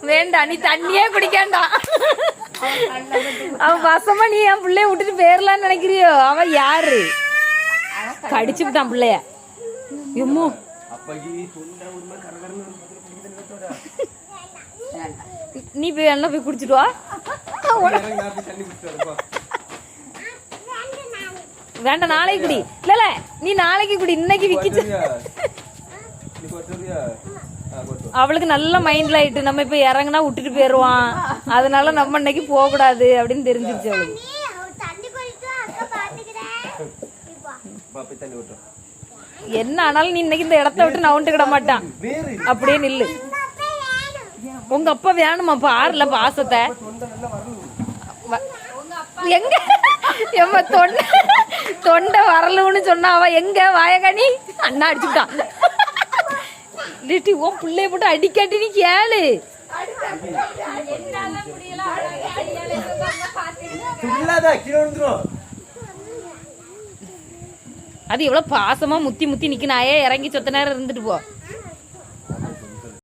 வேண்டாம் நீ தண்ணியே குடிக்காண்டாம் அவன் வசமா நீ என் பிள்ளைய விட்டுட்டு போயிடலான்னு நினைக்கிறியோ? அவன் யாரு? கடிச்சு விட்டான் பிள்ளைய. எம்மோ. நீ போய் என்ன போய் குடிச்சிட்டு வா இறங்கி நான் போய் தண்ணி குடிச்சிட்டு வரேன், போ. வேண்டாம் நாளைக்கு குடி. இல்ல இல்ல நீ நாளைக்கு குடி இன்னைக்கு விக்கிச்சு. அவளுக்கு நல்ல மைண்ட்ல ஆயிட்டு நம்ம இப்ப இறங்குனா விட்டுட்டு போயிருவான். அதனால நம்ம இன்னைக்கு போக கூடாது அப்படின்னு தெரிஞ்சிருச்சு அவளுக்கு. என்ன ஆனாலும் நீ இன்னைக்கு இந்த இடத்த விட்டு நவுண்டு கிட மாட்டான். அப்படியே நில்லு. உங்க அப்பா வேணுமா? பாருல பாசத்தை. எங்க? எம்ம தொண்டை. தொண்டை வரலுன்னு சொன்னா அவ எங்க? வாயகாணி அண்ணா அடிச்சுட்டான் லிட்டி உன் பிள்ளைய போட்டு அடிக்காட்டி நீ கேளு. அது எவ்வளவு பாசமா முத்தி முத்தி ஆயே இறங்கி சொத்த நேரம் இருந்துட்டு போ.